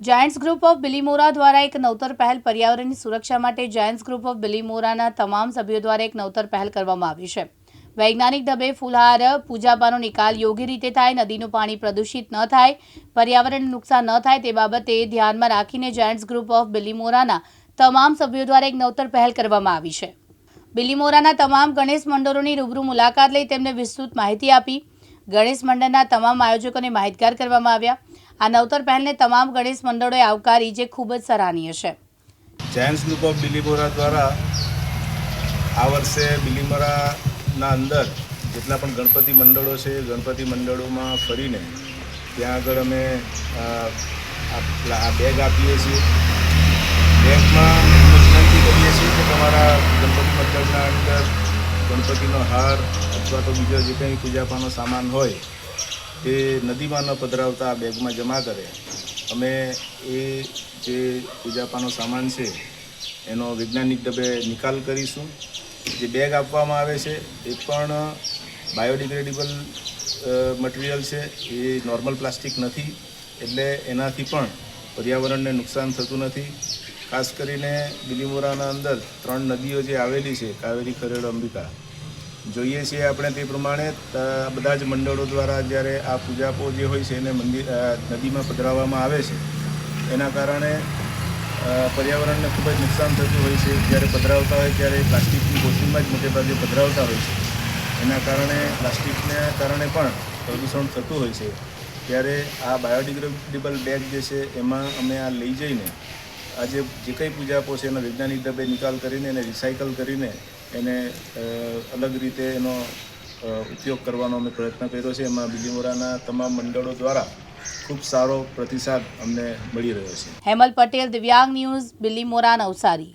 Giants group of Bilimora દ્વારા એક નવતર પહેલ પર્યાવરણની સુરક્ષા માટે જાયન્ટ્સ ગ્રુપ ઓફ બિલીમોરાના તમામ સભ્યો દ્વારા એક નવતર પહેલ કરવામાં આવી છે. વૈજ્ઞાનિક ઢબે ફુલહાર, પૂજાપાનો નિકાલ યોગ્ય રીતે થાય, નદીનું પાણી પ્રદૂષિત ન થાય, પર્યાવરણને નુકસાન ન થાય તે બાબતે ધ્યાનમાં રાખીને જાયન્ટ્સ ગ્રુપ ઓફ બિલીમોરાના તમામ સભ્યો દ્વારા એક નવતર પહેલ કરવામાં આવી છે. બિલીમોરાના તમામ ગણેશ મંડળોની રૂબરૂ મુલાકાત લઈ તેમને વિસ્તૃત માહિતી આપી ગણેશ મંડળના તમામ આયોજકોને માહિતગાર કરવામાં આવ્યા. આ નવતર પહેલને તમામ ગણેશ મંડળોએ આવકારી જે ખૂબ જ સરાહનીય છે. જાયન્ટ્સ ગ્રુપ ઓફ બિલીમોરા દ્વારા આ વર્ષે બિલીમોરાના અંદર જેટલા પણ ગણપતિ મંડળો છે, ગણપતિ મંડળોમાં ફરીને ત્યાં આગળ અમે આ બેગ આપીએ છીએ. બેગમાં વિનંતી કરીએ છીએ કે તમારા ગણપતિ મંડળના અંદર ગણપતિનો હાર અથવા તો બીજો જે કંઈ પૂજાપાનો સામાન હોય, તે નદીમાં ન પધરાવતા આ બેગમાં જમા કરે. અમે એ જે પૂજાપાનો સામાન છે, એનો વૈજ્ઞાનિક ઢબે નિકાલ કરીશું. જે બેગ આપવામાં આવે છે, એ પણ બાયોડિગ્રેડેબલ મટીરિયલ છે. એ નોર્મલ પ્લાસ્ટિક નથી, એટલે એનાથી પણ પર્યાવરણને નુકસાન થતું નથી. ખાસ કરીને બિલીમોરાના અંદર ત્રણ નદીઓ જે આવેલી છે, કાવેરી, ખરેડ, અંબિકા. જોઈએ છીએ આપણે તે પ્રમાણે બધા જ મંડળો દ્વારા જ્યારે આ પૂજાપો જે હોય છે, એને મંદિર નદીમાં પધરાવવામાં આવે છે, એના કારણે પર્યાવરણને ખૂબ જ નુકસાન થતું હોય છે. જ્યારે પધરાવતા હોય ત્યારે પ્લાસ્ટિકની બોટલમાં જ મોટે ભાગે પધરાવતા હોય છે. એના કારણે, પ્લાસ્ટિકને કારણે પણ પ્રદૂષણ થતું હોય છે. ત્યારે આ બાયોડિગ્રેડેબલ બેગ જે છે, એમાં અમે આ લઈ જઈને આ જે કંઈ પૂજા છે, એનો વૈજ્ઞાનિક ઢબે નિકાલ કરીને એને રિસાયકલ કરીને એને અલગ રીતે એનો ઉપયોગ કરવાનો અમે પ્રયત્ન કર્યો છે. એમાં બિલીમોરાના તમામ મંડળો દ્વારા ખૂબ સારો પ્રતિસાદ અમને મળી રહ્યો છે. હેમલ પટેલ, દિવ્યાંગ ન્યૂઝ, બિલીમોરા નવસારી.